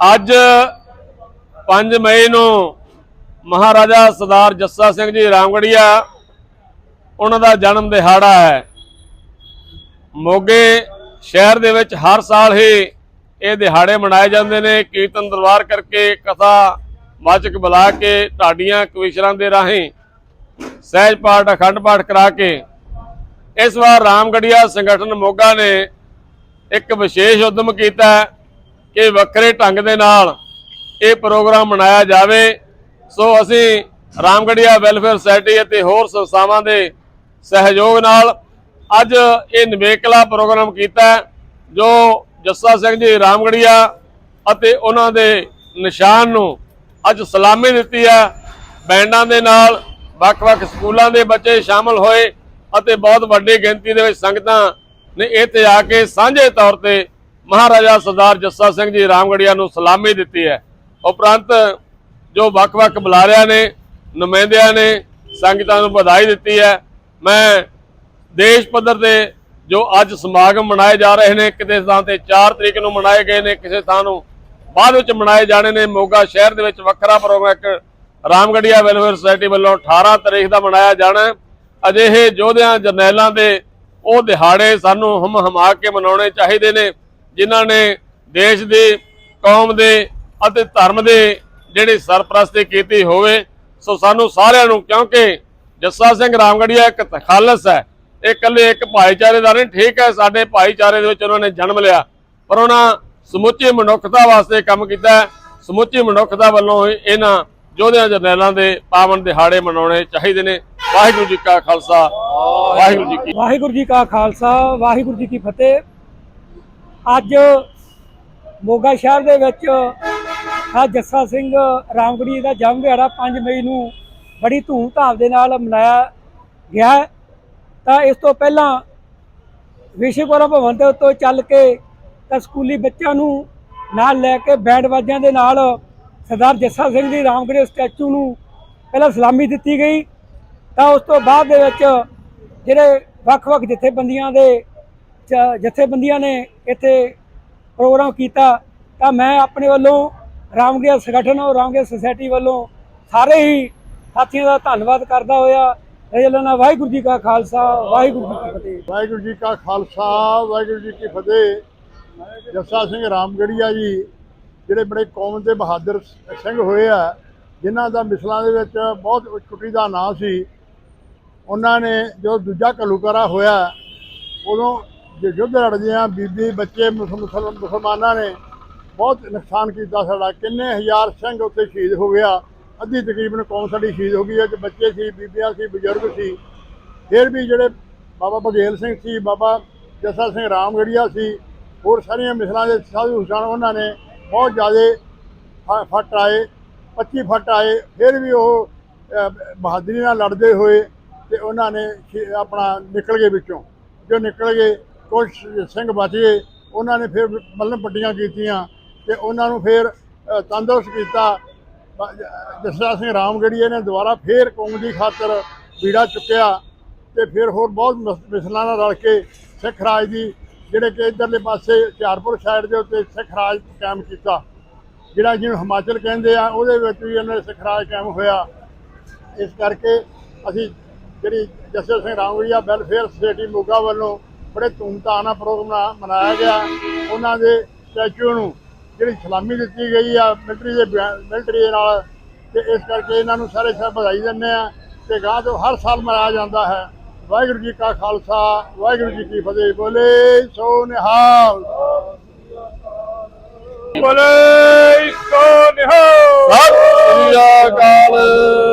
ਅੱਜ 5 ਮਈ ਨੂੰ ਮਹਾਰਾਜਾ ਸਰਦਾਰ ਜੱਸਾ ਸਿੰਘ ਜੀ ਰਾਮਗੜੀਆ, ਉਹਨਾਂ ਦਾ ਜਨਮ ਦਿਹਾੜਾ ਹੈ। ਮੋਗੇ ਸ਼ਹਿਰ ਦੇ ਵਿੱਚ ਹਰ ਸਾਲ ਹੀ ਇਹ ਦਿਹਾੜੇ ਮਨਾਏ ਜਾਂਦੇ ਨੇ। ਕੀਰਤਨ ਦਰਬਾਰ ਕਰਕੇ ਕਥਾ, ਵਾਚਕ ਬੁਲਾ ਕੇ ਢਾਡੀਆਂ ਕਵਿਸ਼ਰਾਂ ਦੇ ਰਾਹੀਂ ਸਹਿਜ ਪਾਠ, ਅਖੰਡ ਪਾਠ ਕਰਾ ਕੇ ਇਸ ਵਾਰ ਰਾਮਗੜੀਆ ਸੰਗਠਨ ਮੋਗਾ ਨੇ ਇੱਕ ਵਿਸ਼ੇਸ਼ ਉਦਮ ਕੀਤਾ ਕਿ ਵੱਖਰੇ ਢੰਗ ਦੇ ਨਾਲ ਇਹ ਪ੍ਰੋਗਰਾਮ ਮਨਾਇਆ ਜਾਵੇ। ਸੋ ਅਸੀਂ ਰਾਮਗੜੀਆ ਵੈਲਫੇਅਰ ਸੁਸਾਇਟੀ ਅਤੇ ਹੋਰ ਸੰਸਥਾਵਾਂ ਦੇ ਸਹਿਯੋਗ ਨਾਲ ਅੱਜ ਇਹ ਨਿਵੇਕਲਾ ਪ੍ਰੋਗਰਾਮ ਕੀਤਾ ਜੋ ਜੱਸਾ ਸਿੰਘ ਜੀ ਰਾਮਗੜੀਆ ਅਤੇ ਉਹਨਾਂ ਦੇ ਨਿਸ਼ਾਨ ਨੂੰ ਅੱਜ ਸਲਾਮੀ ਦਿੱਤੀ ਹੈ। ਬੈਂਡਾਂ ਦੇ ਨਾਲ ਵੱਖ-ਵੱਖ ਸਕੂਲਾਂ ਦੇ ਬੱਚੇ ਸ਼ਾਮਲ ਹੋਏ ਅਤੇ ਬਹੁਤ ਵੱਡੀ ਗਿਣਤੀ ਦੇ ਵਿੱਚ ਸੰਗਤਾਂ ਨੇ ਇੱਥੇ ਆ ਕੇ ਸਾਂਝੇ ਤੌਰ ਤੇ ਮਹਾਰਾਜਾ ਸਰਦਾਰ ਜੱਸਾ ਸਿੰਘ ਜੀ ਰਾਮਗੜੀਆ ਨੂੰ ਸਲਾਮੀ ਦਿੱਤੀ ਹੈ। ਉਪਰੰਤ ਜੋ ਵੱਖ-ਵੱਖ ਬੁਲਾਰਿਆਂ ਨੇ, ਨੁਮਾਇੰਦਿਆਂ ਨੇ ਸੰਗਤਾਂ ਨੂੰ ਵਧਾਈ ਦਿੱਤੀ ਹੈ। ਮੈਂ ਦੇਸ਼ ਪੱਧਰ ਤੇ ਜੋ ਅੱਜ ਸਮਾਗਮ ਮਨਾਏ ਜਾ ਰਹੇ ਨੇ, ਕਿਤੇ ਥਾਂ ਤੇ 4 ਤਰੀਕ ਨੂੰ ਮਨਾਏ ਗਏ ਨੇ, ਕਿਸੇ ਥਾਂ ਨੂੰ ਬਾਅਦ ਵਿੱਚ ਮਨਾਏ ਜਾਣੇ ਨੇ, ਮੋਗਾ ਸ਼ਹਿਰ ਦੇ ਵਿੱਚ ਵੱਖਰਾ ਪ੍ਰੋਗਰਾਮ ਇੱਕ ਰਾਮਗੜੀਆ ਵੈਲਫੇਅਰ ਸੁਸਾਇਟੀ ਵੱਲੋਂ 18 ਤਰੀਕ ਦਾ ਮਨਾਇਆ ਜਾਣਾ ਅਜਿਹੇ ਯੋਧਿਆਂ, ਜਰਨੈਲਾਂ ਦੇ ਉਹ ਦਿਹਾੜੇ ਸਾਨੂੰ ਹਮ ਹਮਾ ਕੇ ਮਨਾਉਣੇ ਚਾਹੀਦੇ ਨੇ। ਜਿਨ੍ਹਾਂ ਨੇ ਦੇਸ਼ ਦੇ, ਕੌਮ ਦੇ ਅਤੇ ਧਰਮ ਦੇ ਜਿਹੜੀ ਸਰਪ੍ਰਸਤੀ ਕੀਤੀ ਹੋਵੇ, ਸੋ ਸਾਨੂੰ ਸਾਰਿਆਂ ਨੂੰ, ਕਿਉਂਕਿ ਜੱਸਾ ਸਿੰਘ ਰਾਮਗੜੀਆ ਇੱਕ ਤਖਾਲਸ ਹੈ, ਇਹ ਇਕੱਲੇ ਇੱਕ ਭਾਈਚਾਰੇ ਦਾ ਨਹੀਂ, ਠੀਕ ਹੈ, ਸਾਡੇ ਭਾਈਚਾਰੇ ਦੇ ਵਿੱਚ ਉਹਨਾਂ ਨੇ ਜਨਮ ਲਿਆ, ਪਰ ਉਹਨਾਂ ਸਮੁੱਚੀ ਮਨੁੱਖਤਾ ਵਾਸਤੇ ਕੰਮ ਕੀਤਾ ਸਮੁੱਚੀ ਮਨੁੱਖਤਾ ਵੱਲੋਂ ਹੀ ਇਹਨਾਂ ਯੋਧਿਆਂ ਜਰਨੈਲਾਂ ਦੇ ਪਾਵਨ ਦਿਹਾੜੇ ਮਨਾਉਣੇ ਚਾਹੀਦੇ ਨੇ, ਵਾਹਿਗੁਰੂ ਜੀ ਕਾ ਖਾਲਸਾ, ਵਾਹਿਗੁਰੂ ਜੀ ਕੀ ਵਾਹਿਗੁਰੂ ਜੀ ਕਾ ਖਾਲਸਾ, ਵਾਹਿਗੁਰੂ ਜੀ ਕੀ ਫਤਿਹ। ਅੱਜ ਮੋਗਾ ਸ਼ਹਿਰ ਦੇ ਵਿੱਚ ਆ ਜੱਸਾ ਸਿੰਘ ਰਾਮਗੜੀ ਦਾ ਜਨਮ ਦਿਹਾੜਾ 5 ਮਈ ਨੂੰ ਬੜੀ ਧੂਮ-ਧਾਮ ਦੇ ਨਾਲ ਮਨਾਇਆ ਗਿਆ ਤਾਂ ਇਸ ਤੋਂ ਪਹਿਲਾਂ ਵਿਸ਼ਵਕਰਮਾ ਭਵਨ ਦੇ ਉੱਤੋਂ ਚੱਲ ਕੇ ਤਾਂ ਸਕੂਲੀ ਬੱਚਿਆਂ ਨੂੰ ਨਾਲ ਲੈ ਕੇ ਬੈਂਡ ਵਾਜਿਆਂ ਦੇ ਨਾਲ ਸਰਦਾਰ ਜੱਸਾ ਸਿੰਘ ਦੀ ਰਾਮਗੜੇ ਸਟੈਚੂ ਨੂੰ ਪਹਿਲਾਂ ਸਲਾਮੀ ਦਿੱਤੀ ਗਈ। ਤਾਂ ਉਸ ਤੋਂ ਬਾਅਦ ਦੇ ਵਿੱਚ ਜਿਹੜੇ ਵੱਖ-ਵੱਖ ਜਥੇਬੰਦੀਆਂ ਦੇ ਜਥੇਬੰਦੀਆਂ ਨੇ ਇੱਥੇ ਪ੍ਰੋਗਰਾਮ ਕੀਤਾ, ਤਾਂ ਮੈਂ ਆਪਣੇ ਵੱਲੋਂ ਰਾਮਗੜੀਆ ਸੰਗਠਨ ਔਰ ਰਾਮਗੜੀਆ ਸੁਸਾਇਟੀ ਵੱਲੋਂ ਸਾਰੇ ਹੀ ਸਾਥੀਆਂ ਦਾ ਧੰਨਵਾਦ ਕਰਦਾ ਹੋਇਆ। ਰਜਲਨਾ ਵਾਹਿਗੁਰੂ ਜੀ ਕਾ ਖਾਲਸਾ, ਵਾਹਿਗੁਰੂ ਜੀ ਕੀ ਫਤਿਹ। ਵਾਹਿਗੁਰੂ ਜੀ ਕਾ ਖਾਲਸਾ, ਵਾਹਿਗੁਰੂ ਜੀ ਕੀ ਫਤਿਹ। ਜੱਸਾ ਸਿੰਘ ਰਾਮਗੜੀਆ ਜੀ, ਜਿਹੜੇ ਬੜੇ ਕੌਮ ਦੇ ਬਹਾਦਰ ਸਿੰਘ ਹੋਏ ਆ, ਜਿਨ੍ਹਾਂ ਦਾ ਮਿਸਲਾਂ ਦੇ ਵਿੱਚ ਬਹੁਤ ਛੁੱਟੀ ਦਾ ਨਾਂ ਸੀ, ਉਹਨਾਂ ਨੇ ਜੋ ਦੂਜਾ ਘੱਲੂਕਰਾ ਹੋਇਆ, ਉਦੋਂ ਜੇ ਯੁੱਧ ਲੜਦੇ ਆ ਬੀਬੀ, ਬੱਚੇ, ਮੁਸਲ- ਮੁਸਲ- ਮੁਸਲਮਾਨਾਂ ਨੇ ਬਹੁਤ ਨੁਕਸਾਨ ਕੀਤਾ ਸਾਡਾ। ਕਿੰਨੇ ਹਜ਼ਾਰ ਸਿੰਘ ਉੱਥੇ ਸ਼ਹੀਦ ਹੋ ਗਿਆ। ਅੱਧੀ ਤਕਰੀਬਨ ਕੌਮ ਸਾਡੀ ਸ਼ਹੀਦ ਹੋ ਗਈ ਹੈ। ਤੇ ਬੱਚੇ ਸੀ, ਬੀਬੀਆਂ ਸੀ, ਬਜ਼ੁਰਗ ਸੀ। ਫਿਰ ਵੀ ਜਿਹੜੇ ਬਾਬਾ ਬਘੇਲ ਸਿੰਘ ਸੀ, ਬਾਬਾ ਜੱਸਾ ਸਿੰਘ ਰਾਮਗੜੀਆ ਸੀ, ਹੋਰ ਸਾਰੀਆਂ ਮਿਸਲਾਂ ਦੇ ਸਾਧੂ ਹੁਸੈਨ ਉਹਨਾਂ ਨੇ ਬਹੁਤ ਜ਼ਿਆਦਾ ਫੱਟ ਆਏ 25 ਫੱਟ ਆਏ। ਫਿਰ ਵੀ ਉਹ ਬਹਾਦਰੀ ਨਾਲ ਲੜਦੇ ਹੋਏ ਤੇ ਉਹਨਾਂ ਨੇ ਸ਼ੀ- ਆਪਣਾ ਨਿਕਲ ਗਏ ਵਿੱਚੋਂ। ਜੋ ਨਿਕਲ ਗਏ ਕੁਝ ਸਿੰਘ ਬਚ ਗਏ ਉਹਨਾਂ ਨੇ ਫਿਰ ਮੱਲਮ ਪੱਟੀਆਂ ਕੀਤੀਆਂ ਤੇ ਉਹਨਾਂ ਨੂੰ ਫਿਰ ਤੰਦਰੁਸਤ ਕੀਤਾ। ਜਸਰਾ ਸਿੰਘ ਰਾਮਗੜੀਏ ਨੇ ਦੁਬਾਰਾ ਫੇਰ ਕੌਮ ਦੀ ਖਾਤਰ ਬੀੜਾ ਚੁੱਕਿਆ ਤੇ ਫਿਰ ਹੋਰ ਬਹੁਤ ਮਿਸ- ਮਿਸਲਾਂ ਨਾਲ ਰਲ ਕੇ ਸਿੱਖ ਰਾਜ ਦੀ, ਜਿਹੜੇ ਕਿ ਇਧਰਲੇ ਪਾਸੇ ਹੁਸ਼ਿਆਰਪੁਰ ਸਾਈਡ ਦੇ ਉੱਤੇ ਸਿੱਖ ਰਾਜ ਕਾਇਮ ਕੀਤਾ। ਜਿਹੜਾ ਜਿਹਨੂੰ ਹਿਮਾਚਲ ਕਹਿੰਦੇ ਆ, ਉਹਦੇ ਵਿੱਚ ਵੀ ਇਹਨਾਂ ਦੇ ਸਿੱਖ ਰਾਜ ਕਾਇਮ ਹੋਇਆ। ਇਸ ਕਰਕੇ ਅਸੀਂ ਜਿਹੜੀ ਜੱਸਾ ਸਿੰਘ ਰਾਮਗੜੀਆ ਵੈਲਫੇਅਰ ਸੁਸਾਇਟੀ ਮੋਗਾ ਵੱਲੋਂ ਬੜੇ ਧੂਮਧਾਮ ਨਾਲ ਪ੍ਰੋਗਰਾਮ ਮਨਾਇਆ ਗਿਆ। ਉਹਨਾਂ ਦੇ ਸਟੈਚੂ ਨੂੰ ਜਿਹੜੀ ਸਲਾਮੀ ਦਿੱਤੀ ਗਈ ਆ ਮਿਲਟਰੀ ਦੇ ਮਿਲਟਰੀ ਦੇ ਨਾਲ। ਤੇ ਇਸ ਕਰਕੇ ਇਹਨਾਂ ਨੂੰ ਸਾਰੇ ਸਭ ਵਧਾਈ ਦਿੰਦੇ ਆ। ਤੇ ਗਾਂ ਤੋਂ ਹਰ ਸਾਲ ਮਨਾਇਆ ਜਾਂਦਾ ਹੈ। ਵਾਹਿਗੁਰੂ ਜੀ ਕਾ ਖਾਲਸਾ ਵਾਹਿਗੁਰੂ ਜੀ ਕੀ ਫਤਿਹ। ਬੋਲੇ ਸੋ ਨਿਹਾਲ ਬੋਲੇ ਸੋ ਨਿਹਾਲ ਸਤਿ ਸ੍ਰੀ ਅਕਾਲ।